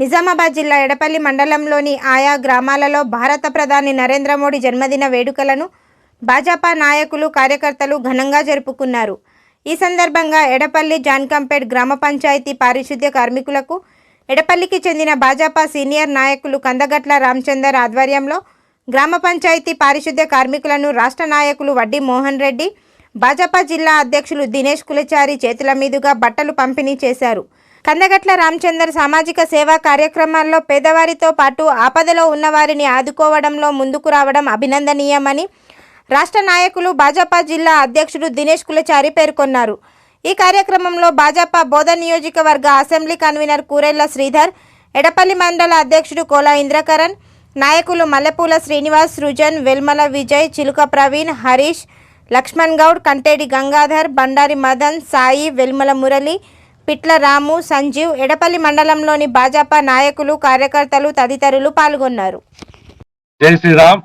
నిజామాబాద్ జిల్లా ఎడపల్లి మండలంలోని ఆయా గ్రామాలలో భారత ప్రధాని నరేంద్ర మోడీ జన్మదిన వేడుకలను భాజపా నాయకులు కార్యకర్తలు ఘనంగా జరుపుకున్నారు. ఈ సందర్భంగా ఎడపల్లి జాన్కంపేట్ గ్రామ పంచాయతీ పారిశుద్ధ్య కార్మికులకు ఎడపల్లికి చెందిన భాజపా సీనియర్ నాయకులు కందగట్ల రామచందర్ ఆధ్వర్యంలో గ్రామ పంచాయతీ పారిశుద్ధ్య కార్మికులను రాష్ట్ర నాయకులు వడ్డీ మోహన్ రెడ్డి భాజపా జిల్లా అధ్యక్షులు దినేష్ కులచారి చేతుల మీదుగా బట్టలు పంపిణీ చేశారు. కందగట్ల రామచందర్ సామాజిక సేవా కార్యక్రమాల్లో పేదవారితో పాటు ఆపదలో ఉన్నవారిని ఆదుకోవడంలో ముందుకు రావడం అభినందనీయమని రాష్ట్ర నాయకులు భాజపా జిల్లా అధ్యక్షుడు దినేష్ కులచారి పేర్కొన్నారు. ఈ కార్యక్రమంలో భాజపా బోధ నియోజకవర్గ అసెంబ్లీ కన్వీనర్ కూరెళ్ళ శ్రీధర్ ఎడపల్లి మండల అధ్యక్షుడు కోలా ఇంద్రకరణ్ నాయకులు మల్లెపూల శ్రీనివాస్ సృజన్ వెల్మల విజయ్ చిలుక ప్రవీణ్ హరీష్ లక్ష్మణ్ గౌడ్ కంటేడి గంగాధర్ బండారి మదన్ సాయి వెల్మల మురళి పిట్ల రాము సంజీవ్ ఎడపల్లి మండలంలోని భాజపా నాయకులు కార్యకర్తలు తదితరులు పాల్గొన్నారు. జై శ్రీరామ్.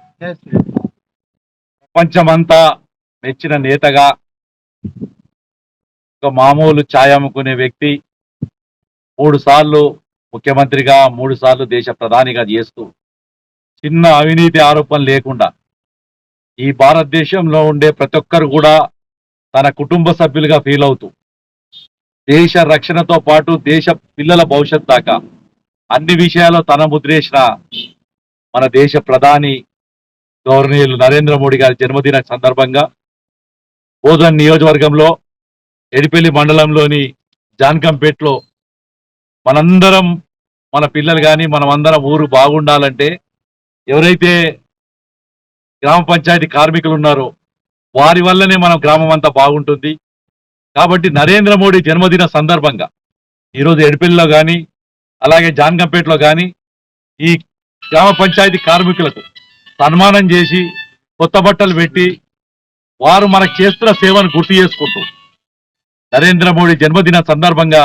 ప్రపంచమంతా మెచ్చిన నేతగా ఒక మామూలు ఛాయ్ అమ్ముకునే వ్యక్తి మూడు సార్లు ముఖ్యమంత్రిగా మూడు సార్లు దేశ ప్రధానిగా చేస్తూ చిన్న అవినీతి ఆరోపణ లేకుండా ఈ భారతదేశంలో ఉండే ప్రతి ఒక్కరు కూడా తన కుటుంబ సభ్యులుగా ఫీల్ అవుతూ దేశ రక్షణతో పాటు దేశ పిల్లల భవిష్యత్ దాకా అన్ని విషయాల్లో తన ముద్రేసిన మన దేశ ప్రధాని గౌరవనీయులు నరేంద్ర మోడీ గారి జన్మదిన సందర్భంగా బోధన్ నియోజకవర్గంలో ఎడిపల్లి మండలంలోని జాన్కంపేట్లో మనందరం మన పిల్లలు కానీ మనమందరం ఊరు బాగుండాలంటే ఎవరైతే గ్రామ పంచాయతీ కార్మికులు ఉన్నారో వారి వల్లనే మన గ్రామం అంతా బాగుంటుంది. కాబట్టి నరేంద్ర మోడీ జన్మదిన సందర్భంగా ఈరోజు ఎడిపల్లిలో కానీ అలాగే జాన్గంపేటలో కానీ ఈ గ్రామ పంచాయతీ కార్మికులకు సన్మానం చేసి కొత్త బట్టలు పెట్టి వారు మనకు చేస్తున్న సేవను గుర్తు చేసుకుంటూ నరేంద్ర మోడీ జన్మదిన సందర్భంగా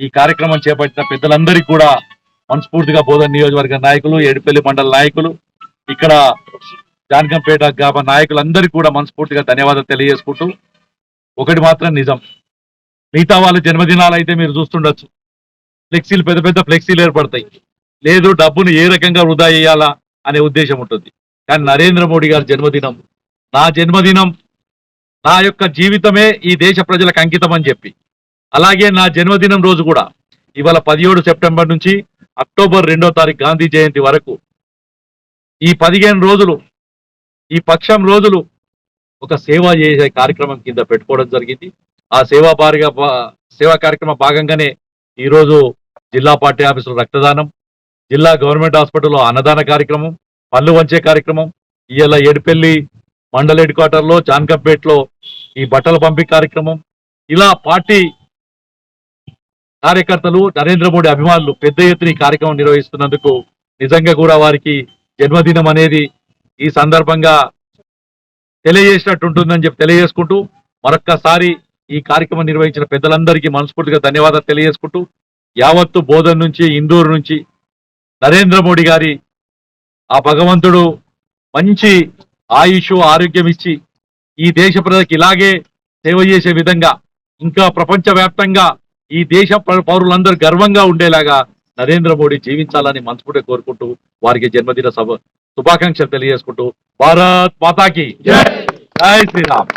ఈ కార్యక్రమం చేపట్టిన పెద్దలందరికీ కూడా మనస్ఫూర్తిగా బోధన నియోజకవర్గ నాయకులు ఏడుపల్లి మండల నాయకులు ఇక్కడ జానకంపేట గ్రామ నాయకులందరికీ కూడా మనస్ఫూర్తిగా ధన్యవాదాలు తెలియజేసుకుంటూ ఒకటి మాత్రం నిజం. మిగతా వాళ్ళ జన్మదినాలు అయితే మీరు చూస్తుండొచ్చు. ఫ్లెక్సీలు పెద్ద పెద్ద ఫ్లెక్సీలు ఏర్పడతాయి. లేదు డబ్బును ఏ రకంగా వృధా చేయాలా అనే ఉద్దేశం ఉంటుంది. కానీ నరేంద్ర మోడీ గారి జన్మదినం నా జన్మదినం నా యొక్క జీవితమే ఈ దేశ ప్రజలకు అంకితం అని చెప్పి. అలాగే నా జన్మదినం రోజు కూడా ఇవాళ పదిహేడు సెప్టెంబర్ నుంచి అక్టోబర్ రెండో తారీఖు గాంధీ జయంతి వరకు ఈ పదిహేను రోజులు ఈ పక్షం రోజులు ఒక సేవ చేసే కార్యక్రమం కింద పెట్టుకోవడం జరిగింది. ఆ సేవా భారీగా సేవా కార్యక్రమం భాగంగానే ఈరోజు జిల్లా పార్టీ ఆఫీసులో రక్తదానం జిల్లా గవర్నమెంట్ హాస్పిటల్లో అన్నదాన కార్యక్రమం పళ్ళు వంచే కార్యక్రమం ఇవాళ ఏడుపల్లి మండల హెడ్ క్వార్టర్లో జాన్కంపేట్లో ఈ బట్టల పంపిణీ కార్యక్రమం. ఇలా పార్టీ కార్యకర్తలు నరేంద్ర మోడీ అభిమానులు పెద్ద ఎత్తున ఈ కార్యక్రమం నిర్వహిస్తున్నందుకు నిజంగా కూడా వారికి జన్మదినం అనేది ఈ సందర్భంగా తెలియజేసినట్టు ఉంటుందని చెప్పి తెలియజేసుకుంటూ మరొక్కసారి ఈ కార్యక్రమం నిర్వహించిన పెద్దలందరికీ మనస్ఫూర్తిగా ధన్యవాదాలు తెలియజేసుకుంటూ యావత్తు బోధన్ నుంచి ఇందూరు నుంచి నరేంద్ర మోడీ గారి ఆ భగవంతుడు మంచి ఆయుష్ ఆరోగ్యం ఇచ్చి ఈ దేశ ప్రజలకు ఇలాగే సేవ చేసే విధంగా ఇంకా ప్రపంచవ్యాప్తంగా ఈ దేశ పౌరులందరూ గర్వంగా ఉండేలాగా నరేంద్ర మోడీ జీవించాలని మనస్ఫూర్తిగా కోరుకుంటూ వారికి జన్మదిన సభ శుభాకాంక్షలు తెలియజేసుకుంటూ భారత్ మాతాకి జై శ్రీరామ్